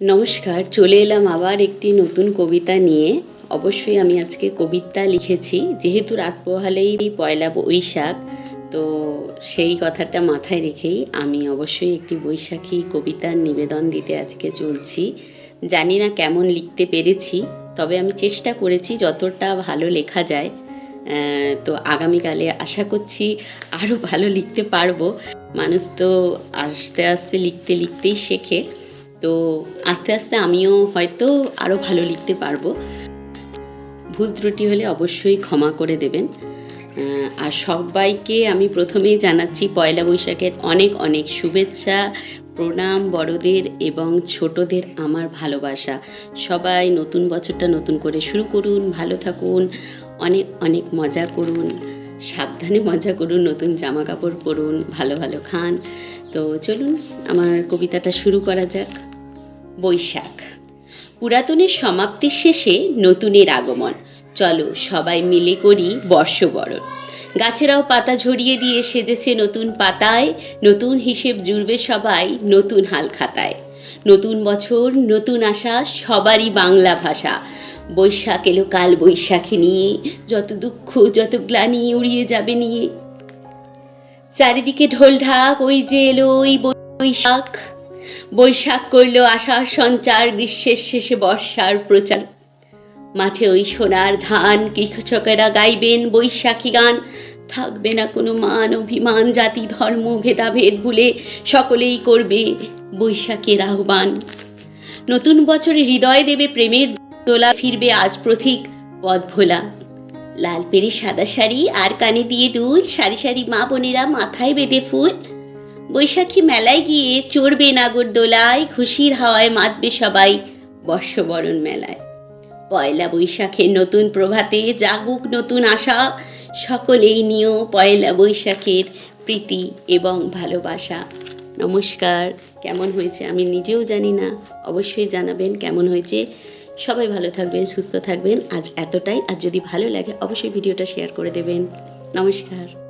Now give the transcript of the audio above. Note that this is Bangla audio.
নমস্কার, চলে এলাম আবার একটি নতুন কবিতা নিয়ে। অবশ্যই আমি আজকে কবিতা লিখেছি, যেহেতু রাত পোহালেই পয়লা বৈশাখ, তো সেই কথাটা মাথায় রেখেই আমি অবশ্যই একটি বৈশাখী কবিতার নিবেদন দিতে আজকে চলছি। জানি না কেমন লিখতে পেরেছি, তবে আমি চেষ্টা করেছি যতটা ভালো লেখা যায়। তো আগামীকালে আশা করছি আরও ভালো লিখতে পারব। মানুষ তো আস্তে আস্তে লিখতে লিখতেই শেখে। তো আস্তে আস্তে আমিও হয়তো আরও ভালো লিখতে পারব। ভুল ত্রুটি হলে অবশ্যই ক্ষমা করে দেবেন। আর সবাইকে আমি প্রথমেই জানাচ্ছি, পয়লা বৈশাখের অনেক অনেক শুভেচ্ছা, প্রণাম বড়দের এবং ছোটদের আমার ভালোবাসা। সবাই নতুন বছরটা নতুন করে শুরু করুন, ভালো থাকুন, অনেক অনেক মজা করুন, সাবধানে মজা করুন, নতুন জামা কাপড় পরুন, ভালো ভালো খান। তো চলুন, আমার কবিতাটা শুরু করা যাক। বৈশাখ। পুরাতনের সমাপ্তির শেষে নতুনের আগমন। চলো সবাই মিলে করি বর্ষবরণ। গাছেরাও পাতা ঝরিয়ে দিয়ে সেজেছে নতুন পাতায়, নতুন হিসেব জুড়বে সবাই নতুন হাল খাতায়। নতুন বছর, নতুন আশা, সবারই বাংলা ভাষা। বৈশাখ এলো কাল বৈশাখী নিয়ে, যত দুঃখ, যত গ্লানি উড়িয়ে যাবে নিয়ে। চারিদিকে ঢোল ঢাক, ওই যে এলো ওই বৈশাখ। বৈশাখ করল আশার সঞ্চার, গ্রীষ্মের শেষে বর্ষার প্রচার। মাঠে ওই সোনার ধান, কৃষকেরা গাইবেন বৈশাখী গান। থাকবে না কোনো মান, অভিমান, জাতি, ধর্ম, ভেদাভেদ ভুলে সকলেই করবে বৈশাখের আহ্বান। নতুন বছরে হৃদয় দেবে প্রেমের দোলা, ফিরবে আজ প্রথিক পথ ভোলা। লাল পেরে সাদা শাড়ি আর কানে দিয়ে দুল, সারি সারি মা বোনেরা মাথায় বেঁধে ফুল। বৈশাখী মেলায় গিয়ে চড়বে নাগরদোলায় খুশির হাওয়ায় মাতবে সবাই বর্ষবরণ মেলায়। পয়লা বৈশাখের নতুন প্রভাতে জাগুক নতুন আশা, সকলেই নিয়েও পয়লা বৈশাখের প্রীতি এবং ভালোবাসা। নমস্কার, কেমন হয়েছে আমি নিজেও জানি না, অবশ্যই জানাবেন কেমন হয়েছে। সবাই ভালো থাকবেন, সুস্থ থাকবেন, আজ এতটাই, আর যদি ভালো লাগে অবশ্যই ভিডিওটা শেয়ার করে দেবেন। নমস্কার।